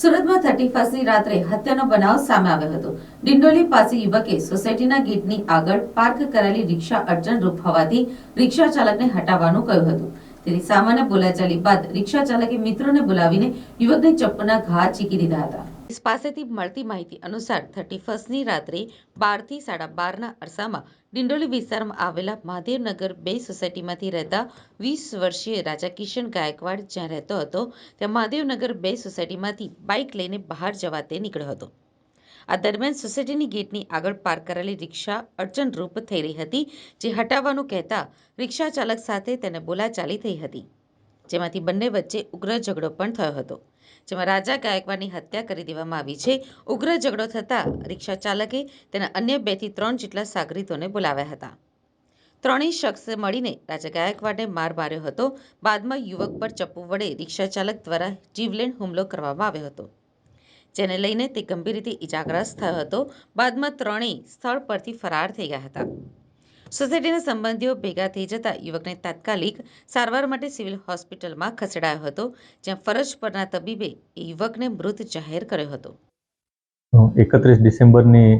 સુરતમાં થર્ટી ફર્સ્ટની રાત્રે હત્યાનો બનાવ સામે આવ્યો હતો. ડિંડોલી પાસે યુવકે સોસાયટીના ગેટની આગળ પાર્ક કરાયેલી રિક્ષા અડચણરૂપ હોવાથી રિક્ષા ચાલકને હટાવવાનું કહ્યું હતું. તેથી સામાન્ય બોલાચાલી બાદ રિક્ષા ચાલકે મિત્રોને બોલાવીને યુવકને ચપ્પુના ઘા ચીકી દીધા હતા. પાસેથી મળતી માહિતી અનુસાર થર્ટી ફર્સ્ટની રાત્રે બારથી સાડા બારના અરસામાં ડિંડોલી વિસ્તારમાં આવેલા મહાદેવનગર બે સોસાયટીમાંથી રહેતા વીસ વર્ષીય રાજા કિશન ગાયકવાડ જ્યાં રહેતો હતો, ત્યાં મહાદેવનગર બે સોસાયટીમાંથી બાઇક લઈને બહાર જવા તે નીકળ્યો હતો. આ દરમિયાન સોસાયટીની ગેટની આગળ પાર્ક કરેલી રિક્ષા અડચણરૂપ થઈ રહી હતી, જે હટાવવાનું કહેતા રિક્ષા ચાલક સાથે તેને બોલાચાલી થઈ હતી, જેમાંથી બંને વચ્ચે ઉગ્ર ઝઘડો પણ થયો હતો. જેમાં રાજા ગાયકવાડની હત્યા કરી દેવામાં આવી છે. ઉગ્ર ઝઘડો થતાં રિક્ષા ચાલકે તેના અન્ય બેથી ત્રણ જેટલા સાગરીતોને બોલાવ્યા હતા. ત્રણેય શખ્સે મળીને રાજા ગાયકવાડને માર માર્યો હતો. બાદમાં યુવક પર ચપ્પુ વડે રિક્ષા ચાલક દ્વારા જીવલેણ હુમલો કરવામાં આવ્યો હતો. જેને લઈને તે ગંભીર રીતે ઇજાગ્રસ્ત થયો હતો. બાદમાં ત્રણેય સ્થળ પરથી ફરાર થઈ ગયા હતા. સોસાયટીના સંબંધીઓ ભેગા થઈ જતા યુવકને તાત્કાલિક સારવાર માટે સિવિલ હોસ્પિટલમાં ખસેડાયો હતો, જ્યાં ફરજ પરના તબીબે એ યુવકને મૃત જાહેર કર્યો હતો. એકત્રીસ ડિસેમ્બરની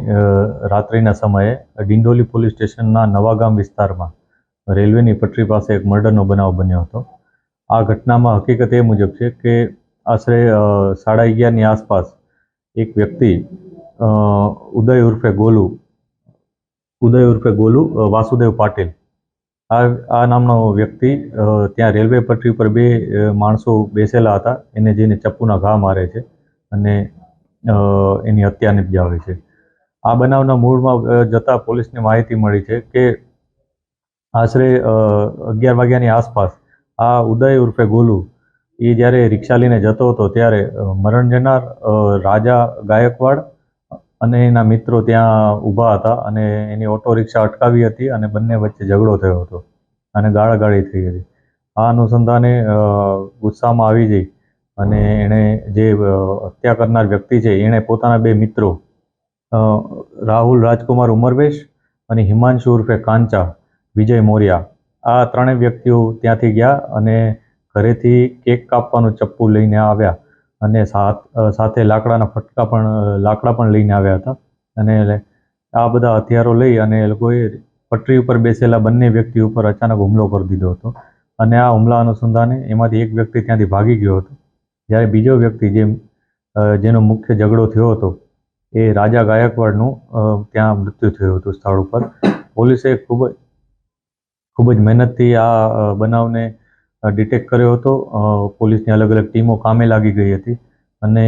રાત્રિના સમયે ડિંડોલી પોલીસ સ્ટેશનના નવાગામ વિસ્તારમાં રેલવેની પટરી પાસે એક મર્ડરનો બનાવ બન્યો હતો. આ ઘટનામાં હકીકત એ મુજબ છે કે આશરે સાડા અગિયારની આસપાસ એક વ્યક્તિ ઉદય ઉર્ફે ગોલુ ઉદય ઉર્ફે ગોલુ વાસુદેવ પાટીલ. આ આ નામનો વ્યક્તિ ત્યાં રેલવે પટરી પર બે માણસો બેસેલા હતા. એને જઈને ચપ્પુના ઘા મારે છે અને એની હત્યા નિપજાવે છે. આ બનાવના મૂળમાં જતા પોલીસને માહિતી મળી છે કે આશરે અગિયાર વાગ્યાની આસપાસ આ ઉદય ઉર્ફે ગોલુ, એ જ્યારે રિક્ષા લઈને જતો હતો ત્યારે મરણ જનાર રાજા ગાયકવાડ અને એના મિત્રો ત્યાં ઊભા હતા અને એની ઓટો રિક્ષા અટકાવી હતી અને બંને વચ્ચે ઝઘડો થયો હતો અને ગાળાગાળી થઈ હતી. આ અનુસંધાને ગુસ્સામાં આવી જઈ અને એણે જે હત્યા કરનાર વ્યક્તિ છે, એણે પોતાના બે મિત્રો રાહુલ રાજકુમાર ઉમરવેશ અને હિમાંશુ ઉર્ફે કાંચા, વિજય મોર્યા, આ ત્રણેય વ્યક્તિઓ ત્યાંથી ગયા અને ઘરેથી કેક કાપવાનું ચપ્પુ લઈને આવ્યા. અને સાથ લાકડાના ફટકા પણ લાકડા પણ લઈને આવ્યા હતા. અને આ બધા હથિયારો લઈ અને એ લોકોએ પટરી ઉપર બેસેલા બંને વ્યક્તિ ઉપર અચાનક હુમલો કરી દીધો હતો. અને આ હુમલા અનુસંધાને એમાંથી એક વ્યક્તિ ત્યાંથી ભાગી ગયો હતો. જ્યારે બીજો વ્યક્તિ જે જેનો મુખ્ય ઝઘડો થયો હતો, એ રાજા ગાયકવાડનું ત્યાં મૃત્યુ થયું હતું સ્થળ ઉપર. પોલીસે ખૂબ ખૂબ જ મહેનતથી આ બનાવને ડિટેક્ટ કર્યો હતો. પોલીસની અલગ અલગ ટીમો કામે લાગી ગઈ હતી અને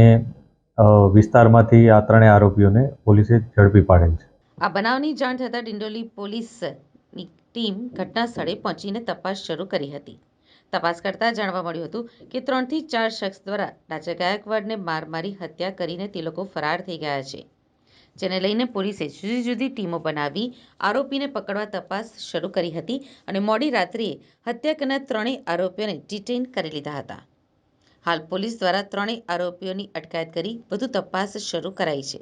વિસ્તારમાંથી આ ત્રણેય આરોપીઓને પોલીસે ઝડપી પાડેલ છે. આ બનાવની જાણ થતાં ડિંડોલી પોલીસની ટીમ ઘટના સ્થળે પહોંચીને તપાસ શરૂ કરી હતી. તપાસ કરતા જાણવા મળ્યું હતું કે ત્રણથી ચાર શખ્સ દ્વારા રાજા ગાયકવાડને માર મારી હત્યા કરીને તે લોકો ફરાર થઈ ગયા છે. જેને લઈને પોલીસે જુદી જુદી ટીમો બનાવી આરોપીને પકડવા તપાસ શરૂ કરી હતી અને મોડી રાત્રિએ હત્યા કરનાર ત્રણેય આરોપીઓને ડિટેઇન કરી લીધા હતા. હાલ પોલીસ દ્વારા ત્રણેય આરોપીઓની અટકાયત કરી વધુ તપાસ શરૂ કરાઈ છે.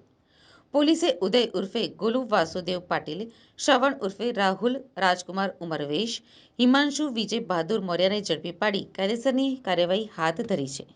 પોલીસે ઉદય ઉર્ફે ગોલુ વાસુદેવ પાટીલ, શ્રવણ ઉર્ફે રાહુલ, રાજકુમાર ઉમરવેશ, હિમાંશુ વિજય બહાદુર મૌર્યાને ઝડપી પાડી કાયદેસરની કાર્યવાહી હાથ ધરી છે.